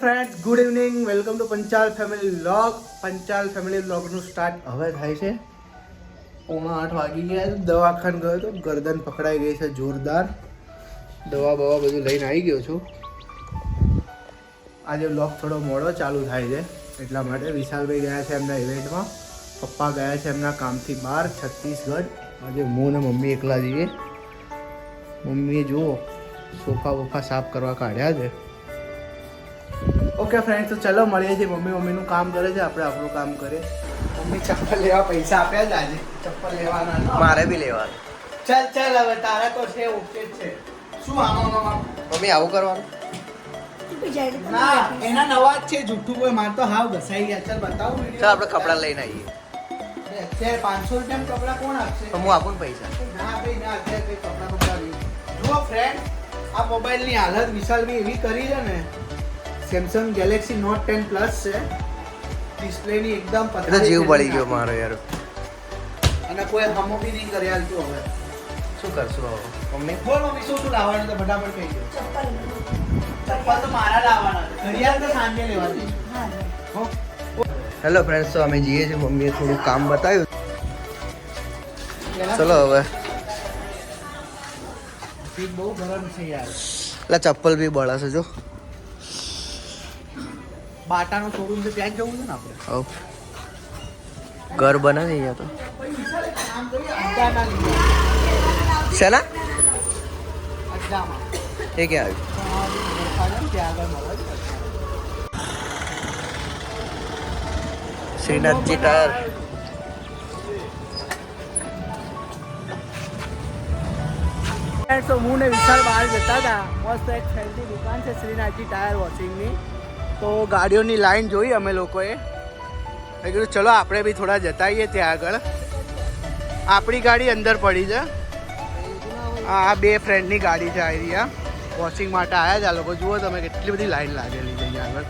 Friends good evening welcome to Panchal family vlog Panchal family વ્લોગનું start હવે થાય છે. પોણા આઠ વાગી ગયા છે. દવાખાને ગયો તો ગરદન પકડાઈ ગઈ છે જોરદાર. દવા બવા બધું લઈને આવી ગયો છું. આજે વ્લોગ થોડો મોડો ચાલુ થાય છે. એટલા માટે વિશાલભાઈ ગયા છે એમના ઇવેન્ટમાં પપ્પા ગયા છે એમના કામથી બહાર, છત્તીસગઢ. આજે હું ને મમ્મી એકલા જઈએ. મમ્મીએ જુઓ, સોફા બોફા સાફ કરવા કાઢ્યા છે. ઓકે ફ્રેન્ડ તો ચલો મળીએ છીએ. મમ્મી મમ્મીનું કામ કરે છે આપણે આપણું કામ કરીએ. મમ્મી ચપ્પલ લેવા પૈસા આપ્યા જ આજે. ચપ્પલ લેવાના મારે બી લેવાનું. ચાલ ચાલ હવે તારા તો છે ઓકે છે. શું આમાં મમ્મી આવું કરવાનું? ના એના નવા જ છે જુઠ્ઠું કોઈ માર તો હાવ ઘસાઈ ગયા. ચાલ બતાવું ચાલ આપણે કપડાં લઈને આવીએ. અત્યારે પાંચસો રૂપિયા કપડાં કોણ આપશે? હું આપું પૈસા. ના ભાઈ ના અત્યારે કપડા કપડા જુઓ ફ્રેન્ડ આ મોબાઈલની હાલત વિશાલભાઈ એવી કરી છે ને Samsung Galaxy Note ten plus છે. ડિસ્પ્લેની એકદમ પતલી જીવ બળી પડી ગયો મારો યાર. અને કોઈ હમો બી નહીં કરી હાલતું હવે. શું કરશું હવે? મમ્મી? બોલ મમ્મી શું શું લાવવાનું તો ફટાફટ કહી દો. ચપ્પલ. તો મારા લાવવાના છે. ઘડિયાળ તો સાંજે લેવાની. હેલો ફ્રેન્ડ્સ તો અમે જઈએ છીએ. મમ્મીએ થોડું કામ બતાવ્યું. ચલો હવે. બહુ ગરમ છે યાર. એટલે ચપ્પલ બી બળાશે જો. બાટાનો શોરૂમ છે ત્યાં જવું છે ને આપણે? હવ. ઘર બને અહીંયા તો. શેના? એ ક્યાં આવ્યું. શ્રીનાથજી ટાયર. તો હું ને વિશાલ બહાર જતા હતા. મસ્ત એક ફેન્સી દુકાન છે શ્રીનાથજી ટાયર વોશિંગની તો ગાડીઓની લાઈન જોઈ અમે લોકોએ. મેં કીધું ચલો આપણે બી થોડા જતાઈએ ત્યાં આગળ. આપણી ગાડી અંદર પડી છે. આ આ બે ફ્રેન્ડની ગાડી છે આ રહ્યા વોશિંગ માટે આવ્યા છે. આ લોકો જુઓ તમે કેટલી બધી લાઈન લાગેલી છે અહીંયા આગળ.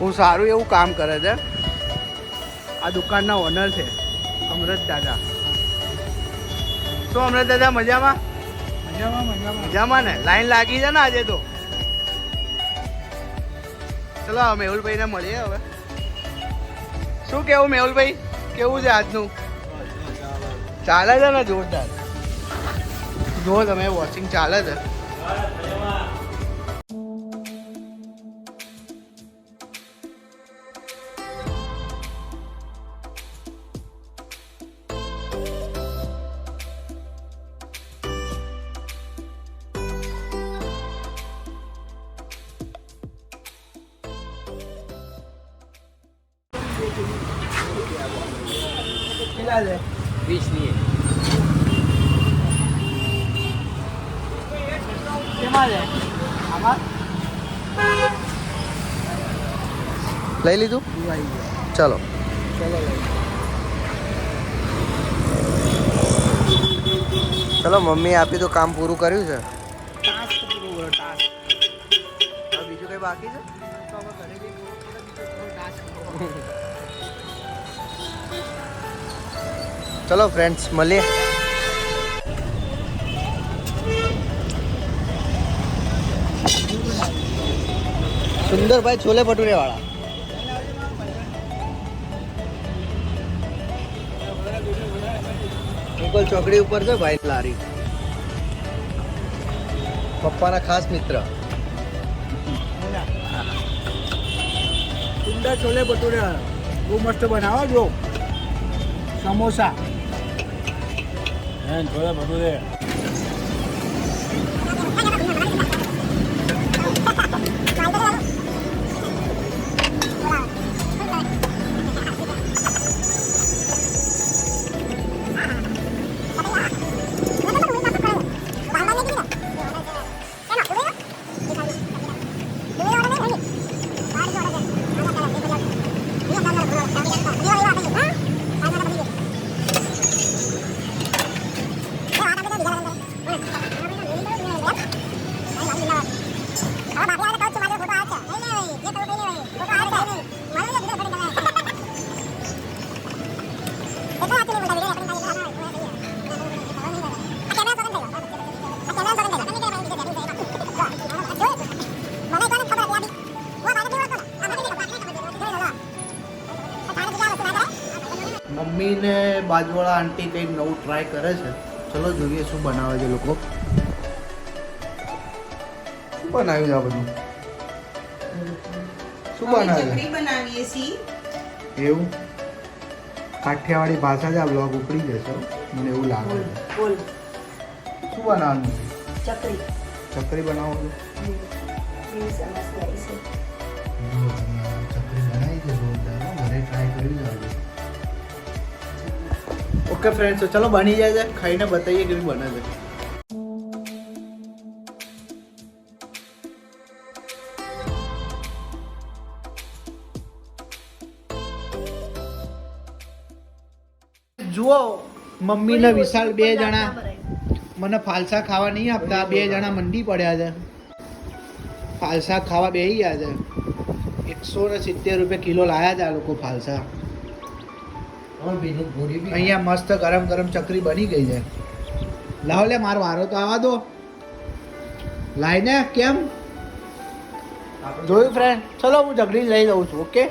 હું સારું એવું કામ કરે છે. આ દુકાનના ઓનર છે અમૃત દાદા. શું અમૃત દાદા મજામાં? મજામાં મજામાં. મજામાં ને? લાઈન લાગી છે ને આજે તો? ચલો મેહુલભાઈને મળીએ હવે. શું કેવું મેહુલભાઈ? કેવું છે આજનું? ચાલે છે ને જોરદાર? જો તમે વોચિંગ ચાલે છે. કેટલા છે વીસની કેમાં છે આમાં. લઈ લીધું? ચલો. ચલો મમ્મી મમ્મીએ આપી તો કામ પૂરું કર્યું છે. ટાસ્ક પૂરો કરો ટાસ્ક. હવે બીજું કઈ બાકી છે? ચલો ફ્રેન્ડ્સ મળીએ. સુંદરભાઈ છોલે ભટુરે વાળા નિકોલ ચોકડી ઉપર છે ભાઈ લારી. પપ્પાના ખાસ મિત્ર. સુંદર છોલે ભટુરે બહુ મસ્ત બનાવો જો. સમોસા. છોલે ભટુરે મને કોને ખબર બાજુવાળા આંટી કંઈક નવું ટ્રાય કરે છે. ચલો જોઈએ શું બનાવે છે લોકો. શું બનાવ્યું આ બધું? શું બનાવ્યું બનાવે બનાવીએ છીએ. એવું? કાઠિયાવાડી ભાષા જ આ બ્લોગ ઉપડી જશે. મને એવું લાગે બોલ છે. શું બનાવવાનું છે? ચકરી. ચકરી બનાવવાનું ચકરી બનાવી છે જોરદાર ઘરે ટ્રાય કરી આજે. ઓકે ફ્રેન્ડ્સ તો ચલો બની જાય છે. ખાઈને બતાવીએ કેવી બને છે. જુઓ મમ્મી ને વિશાલ બે જણા. મને ફાલસા ખાવા નહીં આપતા. બે જણા મંડી પડ્યા છે. ફાલસા ખાવા બેસી ગયા છે. એકસો ને સિત્તેર રૂપિયા કિલો લાયા છે આ લોકો ફાલસા. અહીંયા મસ્ત ગરમ ગરમ ચકરી બની ગઈ છે. લાવ લે મારો વારો તો આવા દો. લાઈને કેમ? જોયું ફ્રેન્ડ ચલો હું ચકરી લઈ લઉં છું ઓકે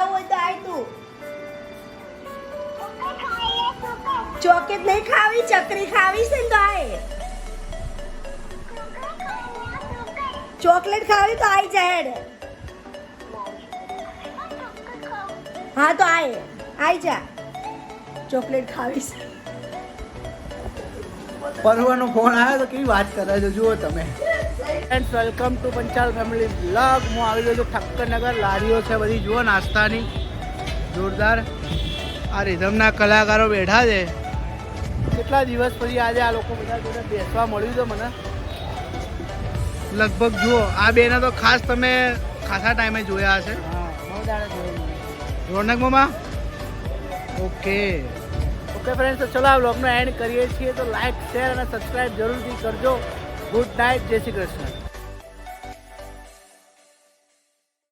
હોય તો આય તું ચોકેટ નહીં ખાવી ચકરી ખાવી છે ને તો આય ચોકલેટ ખાવી તો આઈ જાય હા તો આય. આઈ જા. ચોકલેટ ખાવીશ. પરવાનો ફોન આવ્યો તો કેવી વાત કરે છે? જુઓ તમે. Friends welcome to Panchal family blog હું આવી ગયો છું ઠક્કરનગર લારીઓ છે બધી. જુઓ નાસ્તાની. જોરદાર. આ રિધમના કલાકારો બેઠા છે. કેટલા દિવસ પછી આજે આ લોકો બધા જોડે બેસવા મળ્યું છે મને? લગભગ જુઓ આ બેને તો ખાસ તમે ખાસા ટાઈમે જોયા હશે. રોનક મામા ઓકે ઓકે ફ્રેન્ડ્સ તો ચલો આ બ્લોગનો એન્ડ કરીએ છીએ. તો લાઈક શેર અને સબસ્ક્રાઇબ જરૂરથી કરજો. ગુડ નાઇટ જય શ્રી કૃષ્ણ.